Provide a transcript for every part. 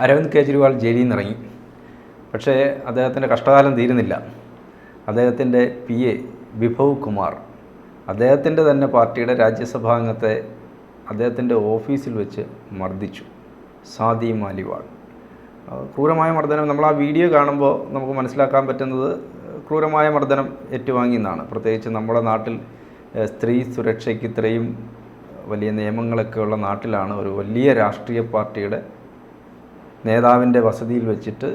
അരവിന്ദ് കെജ്രിവാൾ ജയിലിൽ നിന്ന് ഇറങ്ങി പക്ഷേ അദ്ദേഹത്തിന്റെ കഷ്ടകാലം തീരുന്നില്ല. അദ്ദേഹത്തിന്റെ പി എ വിഭവ് കുമാർ. അദ്ദേഹത്തിന്റെ തന്നെ പാർട്ടിയുടെ രാജ്യസഭാംഗത്തെ അദ്ദേഹത്തിന്റെ ഓഫീസിൽ വെച്ച് മർദ്ദിച്ചു. സാദി മാലിവാൾ. ക്രൂരമായ മർദ്ദനം. നമ്മൾ ആ വീഡിയോ കാണുമ്പോൾ നമുക്ക് മനസ്സിലാക്കാൻ പറ്റുന്നത് ക്രൂരമായ മർദ്ദനം ഏറ്റുവാങ്ങി എന്നാണ്. പ്രത്യേകിച്ച് നമ്മുടെ നാട്ടിൽ സ്ത്രീ സുരക്ഷയ്ക്ക് ഇത്രയും വലിയ നിയമങ്ങളൊക്കെ ഉള്ള നാട്ടിലാണ് ഒരു വലിയ രാഷ്ട്രീയ പാർട്ടിയുടെ നേതാവിന്റെ വസതിയിൽ വെച്ചിട്ട്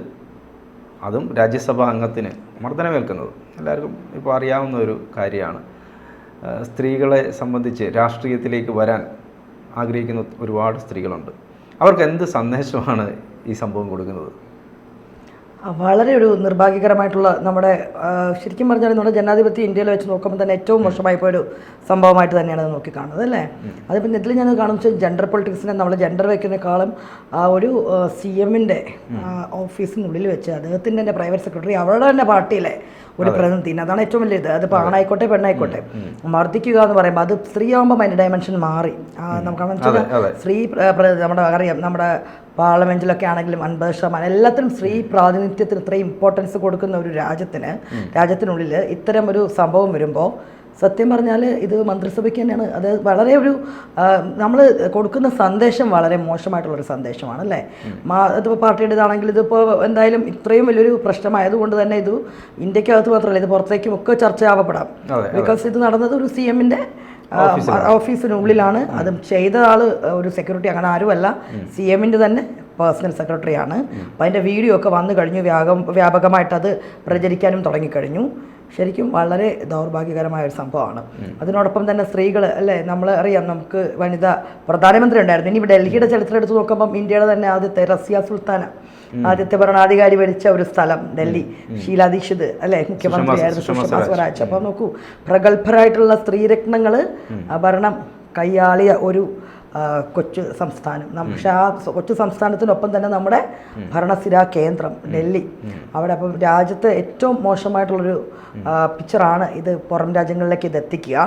അതും രാജ്യസഭാ അംഗത്തിന് മർദ്ദനമേൽക്കുന്നത്. എല്ലാവർക്കും ഇപ്പോൾ അറിയാവുന്ന ഒരു കാര്യമാണ്. സ്ത്രീകളെ സംബന്ധിച്ച് രാഷ്ട്രീയത്തിലേക്ക് വരാൻ ആഗ്രഹിക്കുന്ന ഒരുപാട് സ്ത്രീകളുണ്ട്. അവർക്ക് എന്ത് സന്ദേശമാണ് ഈ സംഭവം കൊടുക്കുന്നത്? വളരെ ഒരു നിർഭാഗ്യകരമായിട്ടുള്ള നമ്മുടെ ശരിക്കും പറഞ്ഞാൽ നമ്മുടെ ജനാധിപത്യ ഇന്ത്യയിൽ വെച്ച് നോക്കുമ്പോൾ തന്നെ ഏറ്റവും മോശമായി പോയൊരു സംഭവമായിട്ട് തന്നെയാണ് അത് നോക്കിക്കാണുന്നത് അല്ലേ? അതിപ്പോൾ ഇതിൽ ഞാൻ കാണുന്നത് വെച്ചാൽ ജെൻഡർ പൊളിറ്റിക്സിനെ നമ്മൾ ജെൻഡർ വയ്ക്കുന്നേക്കാളും ആ ഒരു സി എമ്മിന്റെ ഓഫീസിനുള്ളിൽ വെച്ച് അദ്ദേഹത്തിന്റെ തന്നെ പ്രൈവറ്റ് സെക്രട്ടറി അവരുടെ തന്നെ പാർട്ടിയിലെ ഒരു പ്രതിനിധി അതാണ് ഏറ്റവും വലിയ ഇത്. അതിപ്പോൾ ആണായിക്കോട്ടെ പെണ്ണായിക്കോട്ടെ. മർദ്ദിക്കുക എന്ന് പറയുമ്പോൾ അത് സ്ത്രീ ആകുമ്പോൾ അതിന്റെ ഡയമെൻഷൻ മാറി. നമുക്ക്. സ്ത്രീ നമ്മുടെ അറിയാം നമ്മുടെ പാർലമെന്റിലൊക്കെ ആണെങ്കിലും അൻപത് ശതമാനം എല്ലാത്തിനും സ്ത്രീ പ്രാതിനിധ്യത്തിന് ഇത്രയും ഇമ്പോർട്ടൻസ് കൊടുക്കുന്ന ഒരു രാജ്യത്തിന് രാജ്യത്തിനുള്ളിൽ ഇത്തരം ഒരു സംഭവം വരുമ്പോൾ സത്യം പറഞ്ഞാൽ ഇത് മന്ത്രിസഭയ്ക്ക് തന്നെയാണ്. അത് വളരെ ഒരു നമ്മൾ കൊടുക്കുന്ന സന്ദേശം വളരെ മോശമായിട്ടുള്ളൊരു സന്ദേശമാണ് അല്ലേ മാ ഇതിപ്പോൾ പാർട്ടിയുടേതാണെങ്കിൽ ഇതിപ്പോൾ എന്തായാലും ഇത്രയും വലിയൊരു പ്രശ്നമായതുകൊണ്ട് തന്നെ ഇത് ഇന്ത്യക്കകത്ത് മാത്രമല്ല ഇത് പുറത്തേക്കും ഒക്കെ ചർച്ചയാവപ്പെടാം. ബിക്കോസ് ഇത് നടന്നത് ഒരു സി എമ്മിന്റെ ഓഫീസിനുള്ളിലാണ് അത് ചെയ്ത ആൾ ഒരു സെക്യൂരിറ്റി അങ്ങനെ ആരുമല്ല. സി എമ്മിന്റെ തന്നെ പേഴ്സണൽ സെക്രട്ടറിയാണ്. അപ്പം അതിന്റെ വീഡിയോ ഒക്കെ വന്നു കഴിഞ്ഞു. വ്യാപകം വ്യാപകമായിട്ട് അത് പ്രചരിക്കാനും തുടങ്ങിക്കഴിഞ്ഞു. ശരിക്കും വളരെ ദൗർഭാഗ്യകരമായ ഒരു സംഭവമാണ്. അതിനോടൊപ്പം തന്നെ സ്ത്രീകൾ അല്ലേ? നമ്മൾ അറിയാം നമുക്ക് വനിത പ്രധാനമന്ത്രി ഉണ്ടായിരുന്നു. ഇനി ഡൽഹിയുടെ ചരിത്രം എടുത്ത് നോക്കുമ്പോൾ ഇന്ത്യയുടെ തന്നെ ആദ്യത്തെ റസിയ സുൽത്താന ആദ്യത്തെ ഭരണാധികാരി ഭരിച്ച ഒരു സ്ഥലം ഡൽഹി. ഷീലാ ദീക്ഷിത് അല്ലേ? മുഖ്യമന്ത്രിയായിരുന്നു സുഷമ സ്വരാജ്. അപ്പോൾ നോക്കൂ പ്രഗത്ഭരായിട്ടുള്ള സ്ത്രീരത്നങ്ങൾ ഭരണം കൈയാളിയ ഒരു കൊച്ചു സംസ്ഥാനം. പക്ഷെ ആ കൊച്ചു സംസ്ഥാനത്തിനൊപ്പം തന്നെ നമ്മുടെ ഭരണസ്ഥിരാ കേന്ദ്രം ഡൽഹി. അവിടെ അപ്പം രാജ്യത്ത് ഏറ്റവും മോശമായിട്ടുള്ളൊരു പിക്ചറാണ് ഇത് പുറം രാജ്യങ്ങളിലേക്ക് ഇത് എത്തിക്കുക.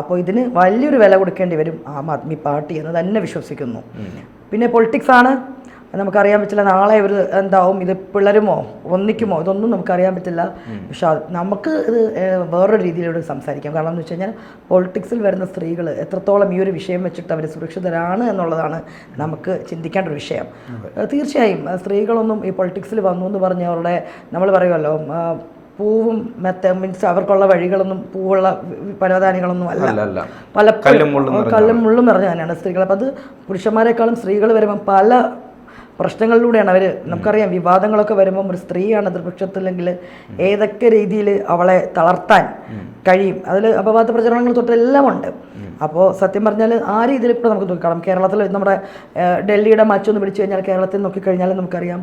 അപ്പോൾ ഇതിന് വലിയൊരു വില കൊടുക്കേണ്ടി വരും ആം ആദ്മി പാർട്ടി എന്ന് തന്നെ വിശ്വസിക്കുന്നു. പിന്നെ പൊളിറ്റിക്സ് ആണ് നമുക്കറിയാൻ പറ്റില്ല നാളെ ഇവർ എന്താവും? ഇത് പിളരുമോ? ഒന്നിക്കുമോ? ഇതൊന്നും നമുക്കറിയാൻ പറ്റില്ല. പക്ഷെ അത് നമുക്ക് ഇത് വേറൊരു രീതിയിലൂടെ സംസാരിക്കാം. കാരണം എന്ന് വെച്ച് കഴിഞ്ഞാൽ പൊളിറ്റിക്സിൽ വരുന്ന സ്ത്രീകൾ എത്രത്തോളം ഈ ഒരു വിഷയം വെച്ചിട്ട് അവർ സുരക്ഷിതരാണ് എന്നുള്ളതാണ് നമുക്ക് ചിന്തിക്കേണ്ട ഒരു വിഷയം. തീർച്ചയായും സ്ത്രീകളൊന്നും ഈ പൊളിറ്റിക്സിൽ വന്നു എന്ന് പറഞ്ഞ അവരുടെ നമ്മൾ പറയുമല്ലോ പൂവും മെത്ത മീൻസ് അവർക്കുള്ള വഴികളൊന്നും പൂവുള്ള പരവധാനികളൊന്നും അല്ല. പല കല്ലും മുള്ളും നിറഞ്ഞ കല്ലും മുള്ളും നിറഞ്ഞ തന്നെയാണ് സ്ത്രീകൾ. അപ്പം അത് പുരുഷന്മാരെക്കാളും സ്ത്രീകൾ വരുമ്പം പല പ്രശ്നങ്ങളിലൂടെയാണ് അവർ നമുക്കറിയാം വിവാദങ്ങളൊക്കെ വരുമ്പം ഒരു സ്ത്രീയാണ് എതിർപക്ഷത്തില്ലെങ്കിൽ ഏതൊക്കെ രീതിയിൽ അവളെ തളർത്താൻ കഴിയും. അതിൽ അപവാദ പ്രചരണങ്ങൾ തൊട്ടെല്ലാം ഉണ്ട് അപ്പോൾ സത്യം പറഞ്ഞാൽ ആ രീതിയിൽ ഇപ്പോൾ നമുക്ക് നോക്കിക്കാണാം കേരളത്തിൽ നമ്മുടെ ഡൽഹിയുടെ മച്ചൊന്ന് പിടിച്ചു കഴിഞ്ഞാൽ കേരളത്തിൽ നോക്കിക്കഴിഞ്ഞാൽ നമുക്കറിയാം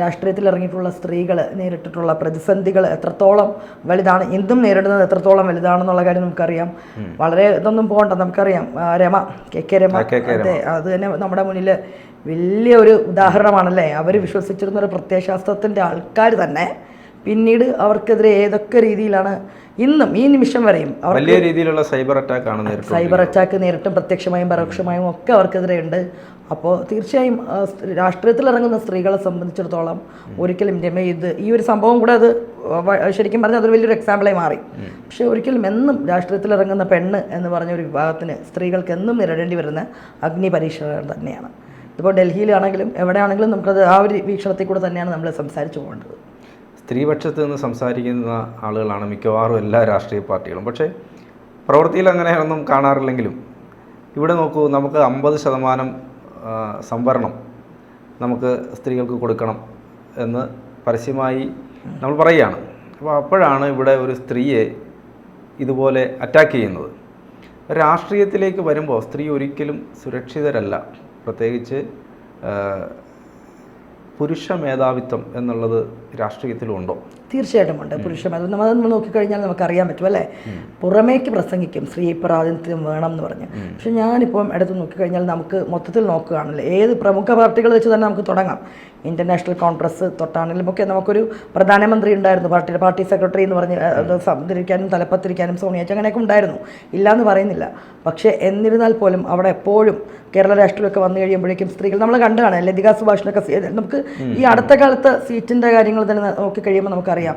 രാഷ്ട്രീയത്തിൽ ഇറങ്ങിയിട്ടുള്ള സ്ത്രീകൾ നേരിട്ടിട്ടുള്ള പ്രതിസന്ധികൾ എത്രത്തോളം വലുതാണ് എന്തും നേരിടുന്നത് എത്രത്തോളം വലുതാണെന്നുള്ള കാര്യം നമുക്കറിയാം. വളരെ ഇതൊന്നും പോകണ്ട നമുക്കറിയാം. Rema K K Rema. അതെ അത് തന്നെ നമ്മുടെ മുന്നിൽ വലിയ ഒരു ഉദാഹരണമാണല്ലേ? അവർ വിശ്വസിച്ചിരുന്ന ഒരു പ്രത്യയശാസ്ത്രത്തിന്റെ ആൾക്കാർ തന്നെ പിന്നീട് അവർക്കെതിരെ ഏതൊക്കെ രീതിയിലാണ് ഇന്നും ഈ നിമിഷം വരെയും വലിയ രീതിയിലുള്ള സൈബർ അറ്റാക്ക് ആണ് സൈബർ അറ്റാക്ക് നേരിട്ടും പ്രത്യക്ഷമായും പരോക്ഷമായും ഒക്കെ അവർക്കെതിരെ ഉണ്ട്. അപ്പോൾ തീർച്ചയായും രാഷ്ട്രീയത്തിൽ ഇറങ്ങുന്ന സ്ത്രീകളെ സംബന്ധിച്ചിടത്തോളം ഒരിക്കലും രമ ഇത് ഈ ഒരു സംഭവം കൂടെ അത് ശരിക്കും പറഞ്ഞാൽ അതൊരു വലിയൊരു എക്സാമ്പിളായി മാറി. പക്ഷേ ഒരിക്കലും എന്നും രാഷ്ട്രീയത്തിൽ ഇറങ്ങുന്ന പെണ്ണ് എന്ന് പറഞ്ഞ ഒരു വിഭാഗത്തിന് സ്ത്രീകൾക്ക് എന്നും നേരിടേണ്ടി വരുന്ന അഗ്നി പരീക്ഷകൾ തന്നെയാണ്. ഇപ്പോൾ ഡൽഹിയിലാണെങ്കിലും എവിടെയാണെങ്കിലും നമുക്കത് ആ ഒരു വീക്ഷണത്തിൽ കൂടെ തന്നെയാണ് നമ്മൾ സംസാരിച്ചു പോകേണ്ടത്. സ്ത്രീപക്ഷത്ത് നിന്ന് സംസാരിക്കുന്ന ആളുകളാണ് മിക്കവാറും എല്ലാ രാഷ്ട്രീയ പാർട്ടികളും. പക്ഷേ പ്രവൃത്തിയിൽ അങ്ങനെയൊന്നും കാണാറില്ലെങ്കിലും ഇവിടെ നോക്കൂ നമുക്ക് അമ്പത് ശതമാനം സംവരണം നമുക്ക് സ്ത്രീകൾക്ക് കൊടുക്കണം എന്ന് പരസ്യമായി നമ്മൾ പറയുകയാണ്. അപ്പോൾ അപ്പോഴാണ് ഇവിടെ ഒരു സ്ത്രീയെ ഇതുപോലെ അറ്റാക്ക് ചെയ്യുന്നത്. രാഷ്ട്രീയത്തിലേക്ക് വരുമ്പോൾ സ്ത്രീ ഒരിക്കലും സുരക്ഷിതരല്ല. പ്രത്യേകിച്ച് പുരുഷ മേധാവിത്വം എന്നുള്ളത് രാഷ്ട്രീയത്തിലുണ്ടോ? തീർച്ചയായിട്ടും ഉണ്ട്. പുരുഷന്മാർ നമ്മൾ നമ്മൾ നോക്കിക്കഴിഞ്ഞാൽ നമുക്ക് അറിയാൻ പറ്റും അല്ലേ? പുറമേക്ക് പ്രസംഗിക്കും. സ്ത്രീ പ്രാതിനിധ്യം വേണം എന്ന് പറഞ്ഞ്. പക്ഷെ ഞാനിപ്പം എടുത്ത് നോക്കിക്കഴിഞ്ഞാൽ നമുക്ക് മൊത്തത്തിൽ നോക്കുകയാണല്ലോ? ഏത് പ്രമുഖ പാർട്ടികൾ വെച്ച് തന്നെ നമുക്ക് തുടങ്ങാം. ഇന്റർനാഷണൽ കോൺഗ്രസ് തൊട്ടാണെങ്കിലും ഒക്കെ നമുക്കൊരു പ്രധാനമന്ത്രി ഉണ്ടായിരുന്നു. പാർട്ടിയുടെ പാർട്ടി സെക്രട്ടറി എന്ന് പറഞ്ഞ് സംതിരിക്കാനും തലപ്പത്തിരിക്കാനും സോണിയാച്ച് അങ്ങനെയൊക്കെ ഉണ്ടായിരുന്നു. ഇല്ലയെന്ന് പറയുന്നില്ല. പക്ഷേ എന്നിരുന്നാൽ പോലും അവിടെ എപ്പോഴും കേരള രാഷ്ട്രീയമൊക്കെ വന്നു കഴിയുമ്പോഴേക്കും സ്ത്രീകൾ നമ്മൾ കണ്ടതാണ് ലതിക സുഭാഷിനൊക്കെ നമുക്ക് ഈ അടുത്ത കാലത്ത് സീറ്റിന്റെ കാര്യങ്ങൾ തന്നെ നോക്കി കഴിയുമ്പോൾ നമുക്കറിയാം.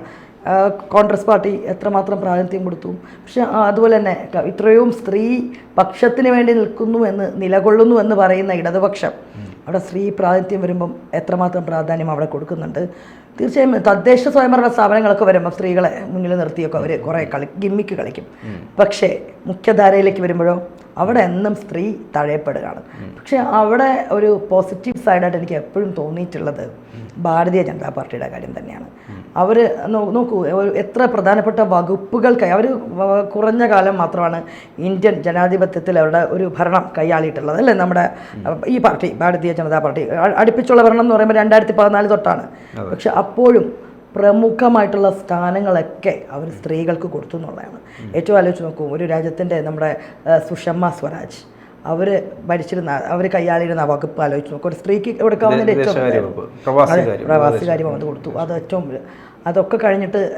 കോൺഗ്രസ് പാർട്ടി എത്രമാത്രം പ്രാതിനിധ്യം കൊടുത്തു. പക്ഷെ അതുപോലെ തന്നെ ഇത്രയും സ്ത്രീ പക്ഷത്തിന് വേണ്ടി നിൽക്കുന്നു എന്ന് നിലകൊള്ളുന്നു എന്ന് പറയുന്ന ഇടതുപക്ഷം അവിടെ സ്ത്രീ പ്രാതിനിധ്യം വരുമ്പം എത്രമാത്രം പ്രാധാന്യം അവിടെ കൊടുക്കുന്നുണ്ട്. തീർച്ചയായും തദ്ദേശ സ്വയംഭരണ സ്ഥാപനങ്ങളൊക്കെ വരുമ്പോൾ സ്ത്രീകളെ മുന്നിൽ നിർത്തിയൊക്കെ അവർ കുറേ കളി ഗിമ്മിക്ക് കളിക്കും. പക്ഷേ മുഖ്യധാരയിലേക്ക് വരുമ്പോഴോ അവിടെ എന്നും സ്ത്രീ തഴയപ്പെടുകയാണ്. പക്ഷേ അവിടെ ഒരു പോസിറ്റീവ് സൈഡായിട്ട് എനിക്ക് എപ്പോഴും തോന്നിയിട്ടുള്ളത് ഭാരതീയ ജനതാ പാർട്ടിയുടെ കാര്യം തന്നെയാണ്. അവർ നോക്കൂ എത്ര പ്രധാനപ്പെട്ട വകുപ്പുകൾക്കായി അവർ കുറഞ്ഞ കാലം മാത്രമാണ് ഇന്ത്യൻ ജനാധിപത്യത്തിൽ അവരുടെ ഒരു ഭരണം കൈയാളിയിട്ടുള്ളത് അല്ലേ? നമ്മുടെ ഈ പാർട്ടി ഭാരതീയ ജനതാ പാർട്ടി അടുപ്പിച്ചുള്ള ഭരണം എന്ന് പറയുമ്പോൾ രണ്ടായിരത്തി പതിനാല് തൊട്ടാണ് പക്ഷെ അപ്പോഴും പ്രമുഖമായിട്ടുള്ള സ്ഥാനങ്ങളൊക്കെ അവർ സ്ത്രീകൾക്ക് കൊടുത്തു എന്നുള്ളതാണ്. ഏറ്റവും ആലോചിച്ച് നോക്കൂ ഒരു രാജ്യത്തിന്റെ നമ്മുടെ സുഷമ സ്വരാജ് അവർ ഭരിച്ചിരുന്ന അവർ കൈയാളിയിരുന്ന ആ വകുപ്പ് ആലോചിച്ച് നോക്കും ഒരു സ്ത്രീക്ക് കൊടുക്കാവുന്നതിന്റെ ഏറ്റവും പ്രവാസികാര്യം അതെ, കൊടുത്തു അത് ഏറ്റവും. അതൊക്കെ കഴിഞ്ഞിട്ട്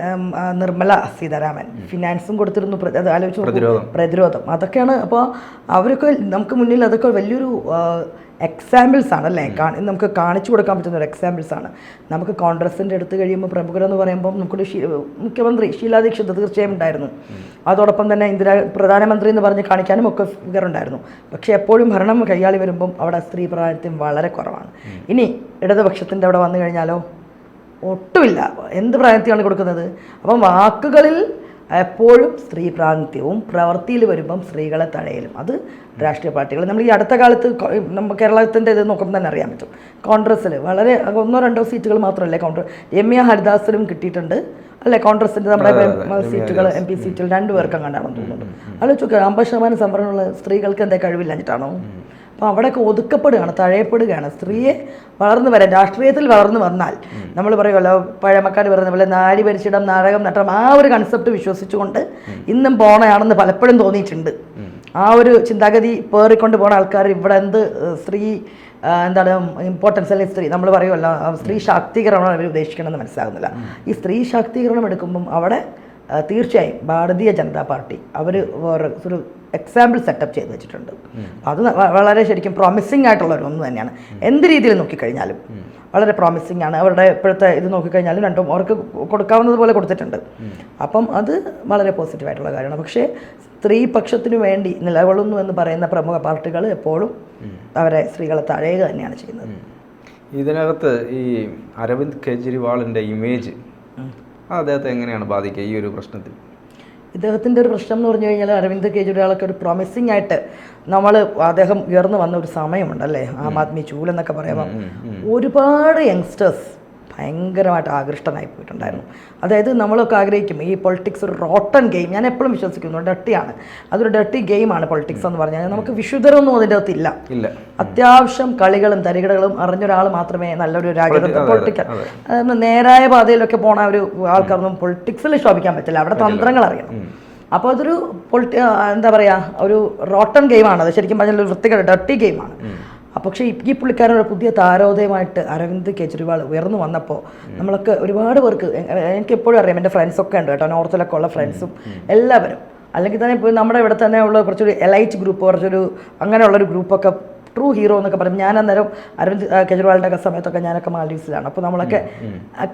നിർമ്മല സീതാരാമൻ ഫിനാൻസും കൊടുത്തിരുന്നു അത് ആലോചിച്ച് പ്രതിരോധം. അതൊക്കെയാണ് അപ്പോൾ അവരൊക്കെ നമുക്ക് മുന്നിൽ അതൊക്കെ വലിയൊരു എക്സാമ്പിൾസ് ആണ് അല്ലേ? കാണി- നമുക്ക് കാണിച്ചു കൊടുക്കാൻ പറ്റുന്ന ഒരു എക്സാമ്പിൾസ് ആണ്. നമുക്ക് കോൺഗ്രസിന്റെ അടുത്ത് കഴിയുമ്പോൾ പ്രമുഖരെന്ന് പറയുമ്പോൾ നമുക്കൊരു മുഖ്യമന്ത്രി ഷീലാ ദീക്ഷിത് തീർച്ചയായും ഉണ്ടായിരുന്നു. അതോടൊപ്പം തന്നെ ഇന്ദിരാ പ്രധാനമന്ത്രി എന്ന് പറഞ്ഞ് കാണിക്കാനും ഒക്കെ ഫിഗർ ഉണ്ടായിരുന്നു. പക്ഷേ എപ്പോഴും ഭരണം കൈയാളി വരുമ്പം അവിടെ സ്ത്രീ പ്രാതിനിധ്യം വളരെ കുറവാണ്. ഇനി ഇടതുപക്ഷത്തിന്റെ അവിടെ വന്നു കഴിഞ്ഞാലോ? ഒട്ടുമില്ല. എന്ത് പ്രാതിനിധ്യമാണ് കൊടുക്കുന്നത്? അപ്പം വാക്കുകളിൽ എപ്പോഴും സ്ത്രീ പ്രാതിനിധ്യവും പ്രവൃത്തിയിൽ വരുമ്പം സ്ത്രീകളെ തഴയലും. അത് രാഷ്ട്രീയ പാർട്ടികൾ. നമ്മൾ ഈ അടുത്ത കാലത്ത് നമ്മൾ കേരളത്തിന്റെ ഇത് നോക്കുമ്പോൾ തന്നെ അറിയാൻ പറ്റും. കോൺഗ്രസ്സിൽ വളരെ ഒന്നോ രണ്ടോ സീറ്റുകൾ മാത്രമല്ലേ കോൺഗ്രസ് രമ്യ ഹരിദാസിനും കിട്ടിയിട്ടുണ്ട്. അല്ലേ? കോൺഗ്രസിന്റെ നമ്മുടെ സീറ്റുകൾ എം പി സീറ്റുകൾ രണ്ടു പേർക്കും കണ്ടാണെന്ന് തോന്നുന്നുണ്ട് ആലോചിച്ച് അമ്പത് ശതമാനം സംവരണമുള്ള സ്ത്രീകൾക്ക് എന്താ കഴിവില്ലാഞ്ഞിട്ടാണോ അപ്പോൾ അവിടെയൊക്കെ ഒതുക്കപ്പെടുകയാണ് തഴയപ്പെടുകയാണ്. സ്ത്രീയെ വളർന്നു വരാൻ രാഷ്ട്രീയത്തിൽ വളർന്നു വന്നാൽ നമ്മൾ പറയുമല്ലോ പഴമക്കാട് പറയുന്ന പോലെ നാരി ഭരിച്ചിടം നാടകം നട്ടം ആ ഒരു കൺസെപ്റ്റ് വിശ്വസിച്ചുകൊണ്ട് ഇന്നും പോണയാണെന്ന് പലപ്പോഴും തോന്നിയിട്ടുണ്ട്. ആ ഒരു ചിന്താഗതി പേറിക്കൊണ്ട് പോണ ആൾക്കാർ ഇവിടെ എന്ത് സ്ത്രീ എന്താണ് ഇമ്പോർട്ടൻസ് അല്ലെങ്കിൽ സ്ത്രീ നമ്മൾ പറയുമല്ലോ സ്ത്രീ ശാക്തീകരണമാണ് അവർ ഉദ്ദേശിക്കണമെന്ന് മനസ്സിലാകുന്നില്ല. ഈ സ്ത്രീ ശാക്തീകരണം എടുക്കുമ്പം അവിടെ തീർച്ചയായും ഭാരതീയ ജനതാ പാർട്ടി അവർ ഒരു എക്സാമ്പിൾ സെറ്റപ്പ് ചെയ്ത് വെച്ചിട്ടുണ്ട്. അത് വളരെ ശരിക്കും പ്രോമിസിങ് ആയിട്ടുള്ള ഒരു ഒന്ന് തന്നെയാണ്. എന്ത് രീതിയിൽ നോക്കിക്കഴിഞ്ഞാലും വളരെ പ്രോമിസിങ് ആണ്. അവരുടെ ഇപ്പോഴത്തെ ഇത് നോക്കിക്കഴിഞ്ഞാലും രണ്ടും അവർക്ക് കൊടുക്കാവുന്നത് പോലെ കൊടുത്തിട്ടുണ്ട്. അപ്പം അത് വളരെ പോസിറ്റീവ് ആയിട്ടുള്ള കാര്യമാണ്. പക്ഷേ സ്ത്രീ പക്ഷത്തിന് വേണ്ടി നിലകൊള്ളുന്നു എന്ന് പറയുന്ന പ്രമുഖ പാർട്ടികൾ എപ്പോഴും അവരെ സ്ത്രീകളെ തഴയുക തന്നെയാണ് ചെയ്യുന്നത്. ഇതിനകത്ത് ഈ അരവിന്ദ് കെജ്രിവാളിന്റെ ഇമേജ് അദ്ദേഹത്തെ എങ്ങനെയാണ് ബാധിക്കുക ഈ ഒരു പ്രശ്നത്തിൽ? ഇദ്ദേഹത്തിന്റെ ഒരു പ്രശ്നം എന്ന് പറഞ്ഞു കഴിഞ്ഞാൽ അരവിന്ദ് കെജ്രിവാളൊക്കെ ഒരു പ്രോമിസിങ് ആയിട്ട് നമ്മൾ അദ്ദേഹം ഉയർന്നു വന്ന ഒരു സമയമുണ്ടല്ലേ? ആം ആദ്മി ചൂൽ എന്നൊക്കെ പറയുമ്പോൾ ഒരുപാട് യങ്സ്റ്റേഴ്സ് ഭയങ്കരമായിട്ട് ആകൃഷ്ടനായി പോയിട്ടുണ്ടായിരുന്നു. അതായത് നമ്മളൊക്കെ ആഗ്രഹിക്കും ഈ പൊളിറ്റിക്സ് ഒരു റോട്ടൺ ഗെയിം ഞാൻ എപ്പോഴും വിശ്വസിക്കുന്നു ഡട്ടിയാണ് അതൊരു ഡട്ടി ഗെയിമാണ് പൊളിറ്റിക്സ് എന്ന് പറഞ്ഞാൽ. നമുക്ക് വിശുദ്ധരൊന്നും അതിന്റെ അകത്തില്ല ഇല്ല. അത്യാവശ്യം കളികളും തരികടകളും അറിഞ്ഞൊരാൾ മാത്രമേ നല്ലൊരു രാജ്യത്ത് പൊളിറ്റിക്കൽ നേരായ പാതയിലൊക്കെ പോണ ഒരു ആൾക്കാരൊന്നും പൊളിറ്റിക്സിൽ ശോഭിക്കാൻ പറ്റില്ല. അവിടെ തന്ത്രങ്ങൾ അറിയണം. അപ്പോൾ അതൊരു പൊളിറ്റി എന്താ പറയുക ഒരു റോട്ടൺ ഗെയിമാണ് അത് ശരിക്കും പറഞ്ഞാൽ ഒരു വൃത്തികേട് ഡട്ടി ഗെയിമാണ് പക്ഷേ ഈ പുള്ളിക്കാരൻ ഒരു പുതിയ താരോദയമായിട്ട് അരവിന്ദ് കെജ്രിവാൾ ഉയർന്നു വന്നപ്പോൾ നമ്മളൊക്കെ ഒരുപാട് പേർക്ക് എനിക്ക് എപ്പോഴും അറിയാം എന്റെ ഫ്രണ്ട്സൊക്കെ ഉണ്ട് കേട്ടോ നോർത്തിലൊക്കെ ഉള്ള ഫ്രണ്ട്സും എല്ലാവരും. അല്ലെങ്കിൽ തന്നെ ഇപ്പോൾ നമ്മുടെ ഇവിടെ തന്നെ ഉള്ള കുറച്ചൊരു എലൈറ്റ് ഗ്രൂപ്പ് കുറച്ചൊരു അങ്ങനെയുള്ളൊരു ഗ്രൂപ്പൊക്കെ ട്രൂ ഹീറോ എന്നൊക്കെ പറയും. ഞാൻ അന്നേരം അരവിന്ദ് കെജ്രിവാളിന്റെ ഒക്കെ സമയത്തൊക്കെ ഞാനൊക്കെ മാൽഡീവ്സിലാണ്. അപ്പോൾ നമ്മളൊക്കെ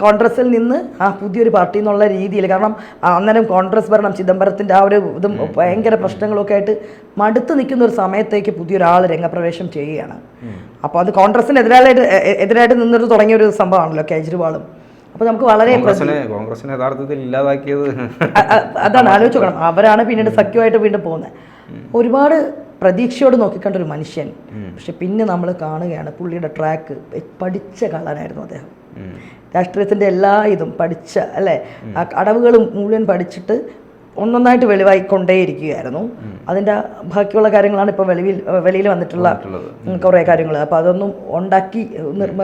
കോൺഗ്രസിൽ നിന്ന് ആ പുതിയൊരു പാർട്ടി എന്നുള്ള രീതിയിൽ കാരണം അന്നേരം കോൺഗ്രസ് ഭരണം ചിദംബരത്തിന്റെ ആ ഒരു ഇതും ഭയങ്കര പ്രശ്നങ്ങളൊക്കെ ആയിട്ട് മടുത്ത് നിൽക്കുന്ന ഒരു സമയത്തേക്ക് പുതിയൊരാൾ രംഗപ്രവേശം ചെയ്യുകയാണ്. അപ്പോൾ അത് കോൺഗ്രസിന് എതിരായിട്ട് എതിരായിട്ട് നിന്നിട്ട് തുടങ്ങിയ ഒരു സംഭവമാണല്ലോ കേജ്രിവാളും. അപ്പൊ നമുക്ക് വളരെ കോൺഗ്രസിനെ യഥാർത്ഥത്തിൽ ഇല്ലാതാക്കിയത് അതാണ് ആലോചിച്ച് നോക്കണം. അവരാണ് പിന്നീട് സഖ്യമായിട്ട് വീണ്ടും പോകുന്നത്. ഒരുപാട് പ്രതീക്ഷയോട് നോക്കിക്കണ്ട ഒരു മനുഷ്യൻ പക്ഷെ പിന്നെ നമ്മൾ കാണുകയാണ് പുള്ളിയുടെ ട്രാക്ക് പഠിച്ച കള്ളനായിരുന്നു അദ്ദേഹം. രാഷ്ട്രീയത്തിന്റെ രാഷ്ട്രീയത്തിന്റെ എല്ലാ ഇതും പഠിച്ച അല്ലേ? ആ അടവുകൾ മുഴുവൻ പഠിച്ചിട്ട് ഒന്നൊന്നായിട്ട് വെളിവായിക്കൊണ്ടേയിരിക്കുകയായിരുന്നു. അതിന്റെ ബാക്കിയുള്ള കാര്യങ്ങളാണ് ഇപ്പോൾ വെളിവിൽ വെളിയിൽ വന്നിട്ടുള്ള. കുറേ കാര്യങ്ങൾ അപ്പോൾ അതൊന്നും ഉണ്ടാക്കി നിർമ്മ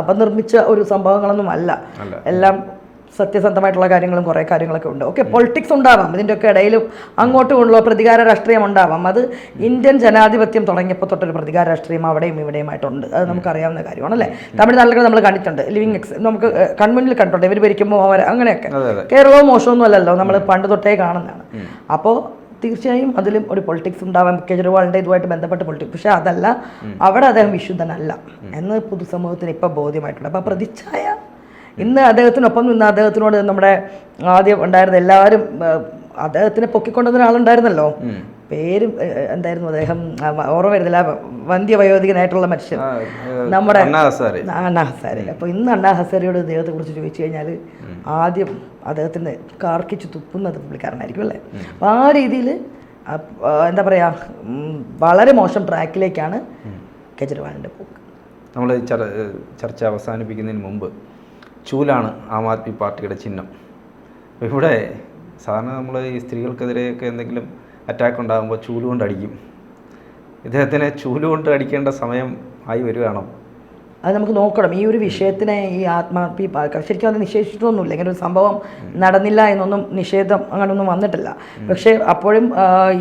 അപനിർമ്മിച്ച ഒരു സംഭവങ്ങളൊന്നും അല്ല. എല്ലാം സത്യസന്ധമായിട്ടുള്ള കാര്യങ്ങളും കുറേ കാര്യങ്ങളൊക്കെ ഉണ്ട്. ഓക്കെ പൊളിറ്റിക്സ് ഉണ്ടാവാം. ഇതിന്റെയൊക്കെ ഇടയിലും അങ്ങോട്ടും ഉള്ള പ്രതികാര രാഷ്ട്രീയം ഉണ്ടാവാം. അത് ഇന്ത്യൻ ജനാധിപത്യം തുടങ്ങിയപ്പോൾ തൊട്ടൊരു പ്രതികാര രാഷ്ട്രീയം അവിടെയും ഇവിടെയുമായിട്ടുണ്ട്. അത് നമുക്കറിയാവുന്ന കാര്യമാണ് അല്ലേ? തമിഴ്നാട്ടിലൊക്കെ നമ്മൾ കണ്ടിട്ടുണ്ട്. ലിവിങ് എക്സ് നമുക്ക് കൺമുന്നിൽ കണ്ടിട്ടുണ്ട്. ഇവർ ഭരിക്കുമ്പോൾ അവർ അങ്ങനെയൊക്കെ. കേരളവും മോശമൊന്നും അല്ലല്ലോ. നമ്മൾ പണ്ട് തൊട്ടേ കാണുന്നതാണ്. അപ്പോൾ തീർച്ചയായും അതിലും ഒരു പൊളിറ്റിക്സ് ഉണ്ടാവാം. കെജ്രിവാളിന്റെ ഇതുമായിട്ട് ബന്ധപ്പെട്ട പൊളിറ്റിക്സ് പക്ഷേ അതല്ല അവിടെ അദ്ദേഹം വിശുദ്ധനല്ല എന്ന് പൊതുസമൂഹത്തിന് ഇപ്പോൾ ബോധ്യമായിട്ടുണ്ട്. അപ്പോൾ പ്രതിച്ഛായ ഇന്ന് അദ്ദേഹത്തിനൊപ്പം നിന്ന് അദ്ദേഹത്തിനോട് നമ്മുടെ ആദ്യം ഉണ്ടായിരുന്ന എല്ലാവരും അദ്ദേഹത്തിനെ പൊക്കിക്കൊണ്ടുവന്ന ഒരാളുണ്ടായിരുന്നല്ലോ. പേരും എന്തായിരുന്നു അദ്ദേഹം? ഓർമ്മ വരുന്നില്ല. വന്ധ്യവയോധികനായിട്ടുള്ള മനുഷ്യൻ. നമ്മുടെ അണ്ണാ ഹസാരി. അണ്ണാ ഹസാരെ. അപ്പോൾ ഇന്ന് അണ്ണാ ഹസാരിയോട് ദൈവത്തെ കുറിച്ച് ചോദിച്ചു കഴിഞ്ഞാൽ ആദ്യം അദ്ദേഹത്തിന് കാർക്കിച്ച് തുപ്പുന്നത് പുള്ളിക്കാരനായിരിക്കും അല്ലേ? അപ്പോൾ ആ രീതിയിൽ എന്താ പറയുക വളരെ മോശം ട്രാക്കിലേക്കാണ് കെജ്രിവാളിന്റെ പോക്ക്. നമ്മൾ ചർച്ച അവസാനിപ്പിക്കുന്നതിന് മുമ്പ് ചൂലാണ് ആം ആദ്മി പാർട്ടിയുടെ ചിഹ്നം. ഇവിടെ സാധാരണ നമ്മൾ ഈ സ്ത്രീകൾക്കെതിരെയൊക്കെ എന്തെങ്കിലും അറ്റാക്ക് ഉണ്ടാകുമ്പോൾ ചൂലുകൊണ്ട് അടിക്കും ഇദ്ദേഹത്തിനെ ചൂലുകൊണ്ട് അടിക്കേണ്ട സമയം ആയി വരികയാണോ? അത് നമുക്ക് നോക്കണം. ഈ ഒരു വിഷയത്തിനെ ഈ ആത്മാർത്ഥി ശരിക്കും അത് നിഷേധിച്ചിട്ടൊന്നുമില്ല. ഇങ്ങനെ ഒരു സംഭവം നടന്നില്ല എന്നൊന്നും നിഷേധം അങ്ങനെയൊന്നും വന്നിട്ടില്ല. പക്ഷേ അപ്പോഴും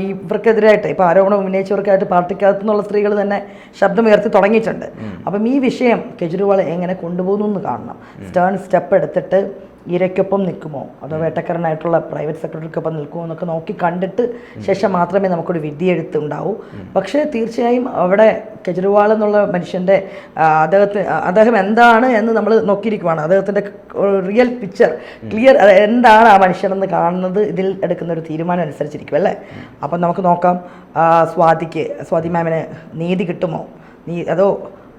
ഈ ഇവർക്കെതിരായിട്ട് ഇപ്പോൾ ആരോപണം ഉന്നയിച്ചവർക്കായിട്ട് പാർട്ടിക്കകത്തു നിന്നുള്ള സ്ത്രീകൾ തന്നെ ശബ്ദമുയർത്തി തുടങ്ങിയിട്ടുണ്ട്. അപ്പം ഈ വിഷയം കെജ്രിവാൾ എങ്ങനെ കൊണ്ടുപോകുന്നു എന്ന് കാണണം. സ്റ്റേൺ സ്റ്റെപ്പ് എടുത്തിട്ട് ഇരയ്ക്കൊപ്പം നിൽക്കുമോ? അതോ വേട്ടക്കാരനായിട്ടുള്ള പ്രൈവറ്റ് സെക്രട്ടറിക്കൊപ്പം നിൽക്കുമോ എന്നൊക്കെ നോക്കി കണ്ടിട്ട് ശേഷം മാത്രമേ നമുക്കൊരു വിധി ഉണ്ടാവൂ പക്ഷേ തീർച്ചയായും അവിടെ കെജ്രിവാൾ എന്നുള്ള മനുഷ്യന്റെ അദ്ദേഹത്തിന് അദ്ദേഹം എന്താണ് എന്ന് നമ്മൾ നോക്കിയിരിക്കുവാണ്. അദ്ദേഹത്തിന്റെ റിയൽ പിക്ചർ ക്ലിയർ എന്താണ് ആ മനുഷ്യനെന്ന് കാണുന്നത് ഇതിൽ എടുക്കുന്ന ഒരു തീരുമാനം അനുസരിച്ചിരിക്കും അല്ലേ? അപ്പം നമുക്ക് നോക്കാം സ്വാതിക്ക് സ്വാതി മാമിന് നീതി കിട്ടുമോ? നീ അതോ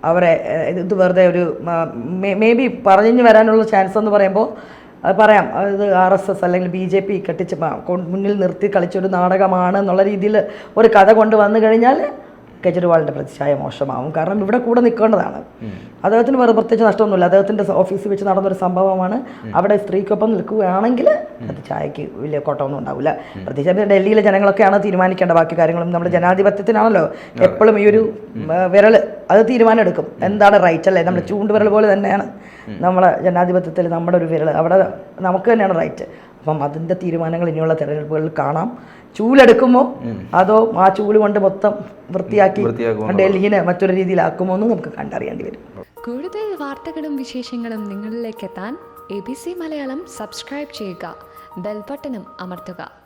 അവരെ ഇത് വെറുതെ ഒരു മേ ബി പറഞ്ഞു വരാനുള്ള ചാൻസ് എന്ന് പറയുമ്പോൾ പറയാം. അത് ആർ എസ് എസ് അല്ലെങ്കിൽ ബി ജെ പി കെട്ടിച്ച് മുന്നിൽ നിർത്തി കളിച്ചൊരു നാടകമാണ് എന്നുള്ള രീതിയിൽ ഒരു കഥ കൊണ്ടുവന്നു കഴിഞ്ഞാൽ കെജ്രിവാളിന്റെ പ്രതിച്ഛായ മോശമാവും. കാരണം ഇവിടെ കൂടെ നിൽക്കേണ്ടതാണ്. അദ്ദേഹത്തിന് വേറെ പ്രത്യേകിച്ച് നഷ്ടമൊന്നുമില്ല. അദ്ദേഹത്തിന്റെ ഓഫീസിൽ വെച്ച് നടന്നൊരു സംഭവമാണ്. അവിടെ സ്ത്രീക്കൊപ്പം നിൽക്കുകയാണെങ്കിൽ പ്രതിച്ഛായക്ക് വലിയ കോട്ടമൊന്നും ഉണ്ടാവില്ല. പ്രത്യേകിച്ച് ഡൽഹിയിലെ ജനങ്ങളൊക്കെയാണ് തീരുമാനിക്കേണ്ട ബാക്കി കാര്യങ്ങളും നമ്മുടെ ജനാധിപത്യത്തിനാണല്ലോ എപ്പോഴും ഈ ഒരു വിരൽ അത് തീരുമാനം എടുക്കും എന്താണ് റൈറ്റ് അല്ലേ? നമ്മുടെ ചൂണ്ടുവിരൽ പോലെ തന്നെയാണ് നമ്മളെ ജനാധിപത്യത്തിൽ നമ്മുടെ ഒരു വിരൽ അവിടെ നമുക്ക് തന്നെയാണ് റൈറ്റ് അപ്പം അതിന്റെ തീരുമാനങ്ങൾ ഇനിയുള്ള തെരഞ്ഞെടുപ്പുകളിൽ കാണാം. ചൂലെടുക്കുമോ? അതോ ആ ചൂൽ കൊണ്ട് മൊത്തം വൃത്തിയാക്കി ഡൽഹിനെ മറ്റൊരു രീതിയിലാക്കുമോ എന്ന് നമുക്ക് കണ്ടറിയേണ്ടി വരും. കൂടുതൽ വാർത്തകളും വിശേഷങ്ങളും നിങ്ങളിലേക്ക് എത്താൻ A B C Malayalam subscribe ചെയ്യുക. ബെൽബട്ടനും അമർത്തുക.